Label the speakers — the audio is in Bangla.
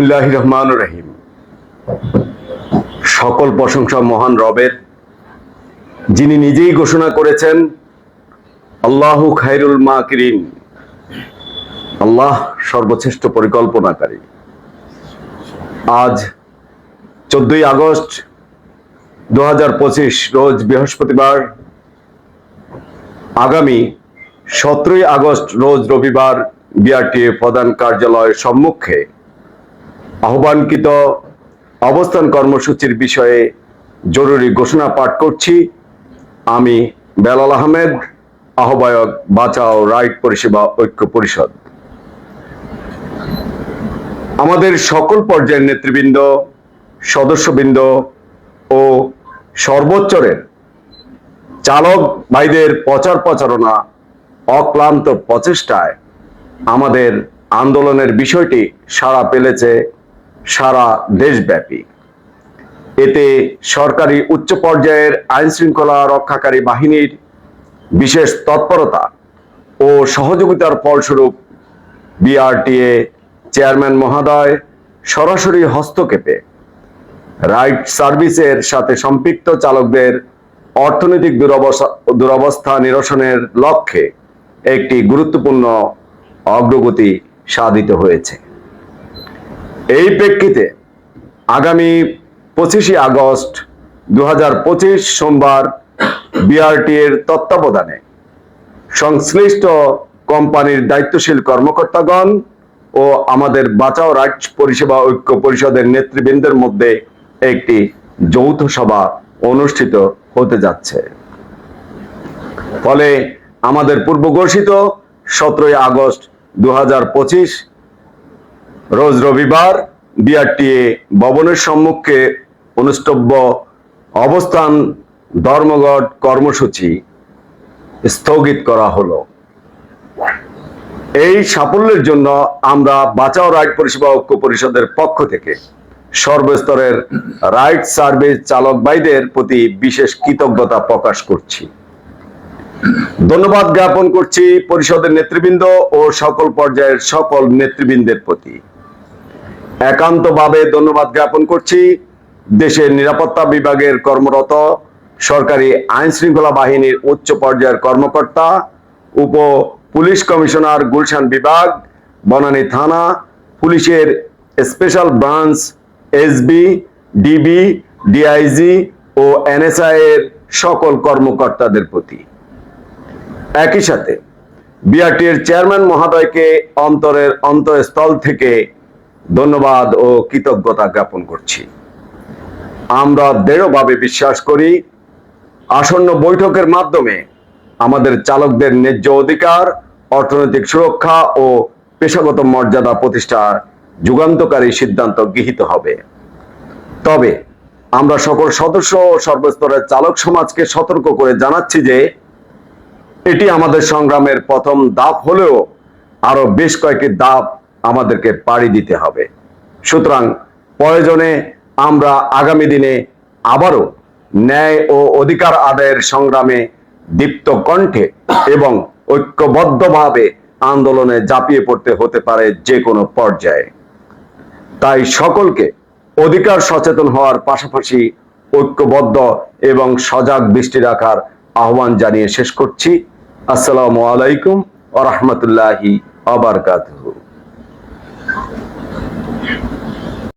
Speaker 1: বিসমিল্লাহ রহমান রহিম সকল প্রশংসা মহান রবের, যিনি নিজেই ঘোষণা করেছেন, আল্লাহ খাইরুল মাকিরিন। আল্লাহ সর্বশ্রেষ্ঠ পরিকল্পনাকারী। আজ চোদ্দই আগস্ট দু হাজার পঁচিশ, রোজ বৃহস্পতিবার, আগামী সতেরোই আগস্ট, রোজ রবিবার বিআরটিএ প্রধান কার্যালয়ের সম্মুখে আহ্বানকৃত অবস্থান কর্মসূচির বিষয়ে জরুরি ঘোষণা পাঠ করছি। আমি বেলাল আহমেদ, আহ্বায়ক বাঁচাও রাইট পরিষেবা ঐক্য পরিষদ। আমাদের সকল পর্যায়ের নেতৃবৃন্দ, সদস্যবৃন্দ ও সর্বোচ্চরের চালক ভাইদের প্রচার প্রচারণা অক্লান্ত প্রচেষ্টায় আমাদের আন্দোলনের বিষয়টি সারা পেলেছে সারা দেশব্যাপী। এতে সরকারি উচ্চ পর্যায়ের আইন শৃঙ্খলা রক্ষাকারী বাহিনীর বিশেষ তৎপরতা ও সহযোগিতার ফলস্বরূপ বিআরটিএ চেয়ারম্যান মহোদয় সরাসরি হস্তক্ষেপে রাইট সার্ভিসের সাথে সম্পৃক্ত চালকদের অর্থনৈতিক দুরবস্থা দুরবস্থা নিরসনের লক্ষ্যে একটি গুরুত্বপূর্ণ অগ্রগতি সাধিত হয়েছে। এই প্রেক্ষিতে আগামী পঁচিশে আগস্ট দু সোমবার বিআরটি এর তত্ত্বাবধানে সংশ্লিষ্ট কোম্পানির দায়িত্বশীল কর্মকর্তাগণ ও আমাদের বাঁচাও রাইট পরিষেবা ঐক্য পরিষদের নেতৃবৃন্দের মধ্যে একটি যৌথ সভা অনুষ্ঠিত হতে যাচ্ছে। ফলে আমাদের পূর্ব ঘোষিত সতেরোই আগস্ট দু হাজার পঁচিশ রোজ রবিবার বিআরটিএ ভবনের সম্মুখে অনুষ্ঠব্য অবস্থান ধর্মঘট কর্মসূচি স্থগিত করা হলো। এই সাফল্যের জন্য আমরা বাঁচাও রাইট পরিষেবা ঐক্য পরিষদের পক্ষ থেকে সর্বস্তরের রাইট সার্ভিস চালক ভাইদের প্রতি বিশেষ কৃতজ্ঞতা প্রকাশ করছি। ধন্যবাদ জ্ঞাপন করছি পরিষদের নেতৃবৃন্দ ও সকল পর্যায়ের সকল নেতৃবৃন্দের প্রতি। একান্তভাবে ধন্যবাদ জ্ঞাপন করছি। দেশের নিরাপত্তা বিভাগের কর্মরত সরকারি আইন শৃঙ্খলা বাহিনীর উচ্চ পর্যায়ের কর্মকর্তা, উপ পুলিশ কমিশনার গুলশান বিভাগ, বনানী থানা, পুলিশের special branch SB DB DIG ও এনএসআই এর সকল কর্মকর্তাদের প্রতি। একই সাথে বিআরটি এর চেয়ারম্যান মহোদয়কে অন্তরের অন্তঃস্থল থেকে ধন্যবাদ ও কৃতজ্ঞতা জ্ঞাপন করছি। আমরা দৃঢ়ভাবে বিশ্বাস করি, আসন্ন বৈঠকের মাধ্যমে আমাদের চালকদের ন্যায্য অধিকার, অর্থনৈতিক সুরক্ষা ও পেশাগত মর্যাদা প্রতিষ্ঠার যুগান্তকারী সিদ্ধান্ত গৃহীত হবে। তবে আমরা সকল সদস্য ও সর্বস্তরের চালক সমাজকে সতর্ক করে জানাচ্ছি যে এটি আমাদের সংগ্রামের প্রথম ধাপ হলেও আরও বেশ কয়েকটি ধাপ আমাদেরকে পাড়ি দিতে হবে। সুতরাং প্রয়োজনে আমরা আগামী দিনে আবারও ন্যায় ও অধিকার আদায়ের সংগ্রামে দীপ্ত কণ্ঠে এবং ঐক্যবদ্ধভাবে আন্দোলনে ঝাঁপিয়ে পড়তে হতে পারে যে কোনো পর্যায়ে। তাই সকলকে অধিকার সচেতন হওয়ার পাশাপাশি ঐক্যবদ্ধ এবং সজাগ দৃষ্টি রাখার আহ্বান জানিয়ে শেষ করছি। আসসালামু আলাইকুম আ রহমতুল্লাহি আবরকাতুহু